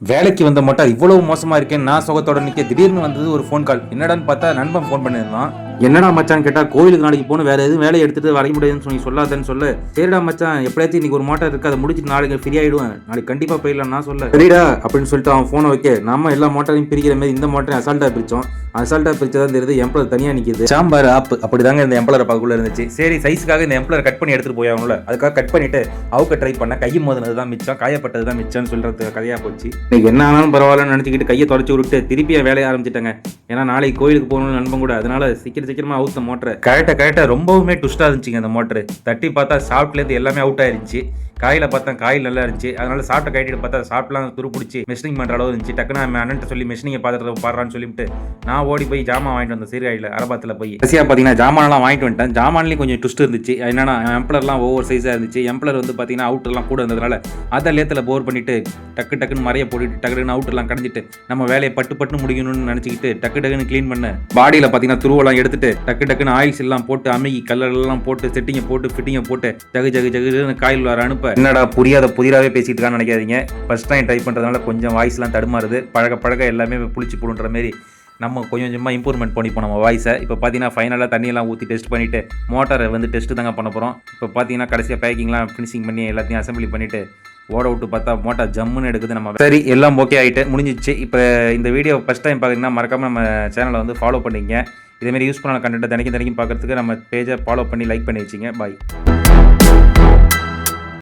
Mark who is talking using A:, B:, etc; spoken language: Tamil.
A: வேலைக்கு வந்த மோட்டார் இவ்வளவு மோசமா இருக்கேன் நான் சுகத்தோட நிற்க திடீர்னு வந்தது ஒரு ஃபோன் கால் என்னடான்னு பார்த்தா நண்பன் ஃபோன் பண்ணியிருந்தான். என்னடா மச்சான் கேட்டா கோயிலுக்கு நாளைக்கு போகணும் வேற எதுவும் வேலையை எடுத்துட்டு வர முடியாதுன்னு சொல்லி சொல்லாதன்னு சொல்ல. சரிடா மச்சான் எப்படியாச்சும் இன்னைக்கு ஒரு மோட்டார் இருக்கு அதை முடிச்சுட்டு நாளைக்கு ஃப்ரீ ஆயிடுவேன். நாளைக்கு கண்டிப்பா போயிடலாம் நான் சொல்ல. சரிடா அப்படின்னு சொல்லிட்டு அவன் ஃபோனை வைக்க நம்ம எல்லா மோட்டாரையும் பிரிக்கிற மாதிரி இந்த மோட்டரையும் அசால்ட்டா பிரிச்சோம். அசால்ட்டா பிரிச்சதான் தெரியுது எம்ப்ளர் தனியா நிக்குது. சாம்பார் ஆப் அப்படிதாங்க இந்த எம்ப்ளர் பக்கக்குள்ள இருந்துச்சு. சரி சைஸுக்காக இந்த எம்ப்ளர் கட் பண்ணி எடுத்துட்டு போய் அவங்கள. அதுக்காக கட் பண்ணிட்டு அவுக்க ட்ரை பண்ண கை மோதினது தான் மிச்சம் காயப்பட்டது தான் மிச்சம்னு சொல்றது கதையா போச்சு. இன்னைக்கு என்ன ஆனாலும் பரவாயில்லன்னு நினச்சிக்கிட்டு கையை தொடச்சி விட்டு திருப்பி வேலையை ஆரம்பிச்சிட்டாங்க. ஏன்னா நாளைக்கு கோயிலுக்கு போகணும்னு நண்பன் கூட அதனால சீக்கிரம் சீக்கிரமா அவுத்த மோட்டர் கரெக்டாக கரெக்டாக ரொம்பவுமே ட்விஸ்டாக இருந்துச்சுங்க அந்த மோட்டர் தட்டி பார்த்தா சாஃப்ட்லேருந்து எல்லாமே அவுட் ஆயிருந்துச்சு காயில் பார்த்தா காயில் நல்லா இருந்துச்சு. அதனால சாப்பிட்ட கைட்டு பார்த்தா சாப்பிட்லாம் துருப்பிடிச்சி மெஷினிங் பண்ணுற அளவு இருந்துச்சு. டக்குன்னு அவன் சொல்லி மெஷினிங்கை பார்த்துட்டு பாடுறான்னு சொல்லிட்டு நான் ஓடி போய் ஜாமான் வாங்கிட்டு வந்தேன் சீர்காழியில் அரபாத்தில் போய். கடைசியாக பார்த்தீங்கன்னா ஜாமான்லாம் வாங்கிட்டு வந்துட்டேன். ஜாமான்லேயும் கொஞ்சம் ட்விஸ்ட் இருந்துச்சு. என்னன்னா எம்ப்ளர்லாம் ஒவ்வொரு சைஸாக இருந்துச்சு. எம்ப்ளர் வந்து பார்த்தீங்கன்னா அவுட்டர்லாம் கூட இருந்ததுனால அதை லேத்தில் போர் பண்ணிட்டு டக்கு டக்குன்னு மறைய போட்டுட்டு டக்கு டக்குன்னு அவுட்டர்லாம் கடைஞ்சிட்டு நம்ம வேலையை பட்டு பட்டு முடிக்கணும்னு நினச்சிக்கிட்டு டக்கு டக்குன்னு க்ளீன் பண்ண பாடியில் பார்த்தீங்கன்னா துருவெல்லாம் எடுத்துட்டு டக்கு டக்குன்னு ஆயில்ஸ் எல்லாம் போட்டு அமுகி கலர் எல்லாம் போட்டு செட்டிங்கை போட்டு ஃபிட்டிங்கை போட்டு ஜகு ஜகு ஜகுன்னு காயில் வர அனுப்ப. என்னடா புரியாத புதிராவே பேசிட்டு இருக்கான்னு நினைக்காதீங்க. ஃபர்ஸ்ட் டைம் டைப் பண்ணுறதுனால கொஞ்சம் வாய்ஸ்லாம் தடுமாறுது. பழக பழக எல்லாமே புளிச்சு போடுன்ற மாதிரி நம்ம கொஞ்சம் கொஞ்சமாக இம்ப்ரூவ்மெண்ட் பண்ணிப்போம் நம்ம வாய்ஸை இப்போ பார்த்தீங்கன்னா ஃபைனலாக தண்ணியெல்லாம் ஊற்றி டெஸ்ட் பண்ணிவிட்டு மோட்டாரை வந்து டெஸ்ட்டு தாங்க பண்ண போகிறோம் இப்போ பார்த்தீங்கன்னா கடைசியாக பேக்கிங்லாம் ஃபினிஷிங் பண்ணி எல்லாத்தையும் அசம்பிளி பண்ணிவிட்டு ஓட விட்டு பார்த்தா மோட்டார் ஜம்முன்னு எடுக்குது நம்ம சரி எல்லாம் ஓகே ஆகிட்டு முடிஞ்சிச்சு. இப்போ இந்த வீடியோ ஃபஸ்ட் டைம் பார்க்குறீங்கன்னா மறக்காமல் நம்ம சேனலை வந்து ஃபாலோ பண்ணிங்க இதேமாரி யூஸ் பண்ண கண்டென்ட் தினைக்கும் தினைக்கும் பார்க்குறதுக்கு நம்ம பேஜை ஃபாலோ பண்ணி லைக் பண்ணி வச்சிங்க. பாய்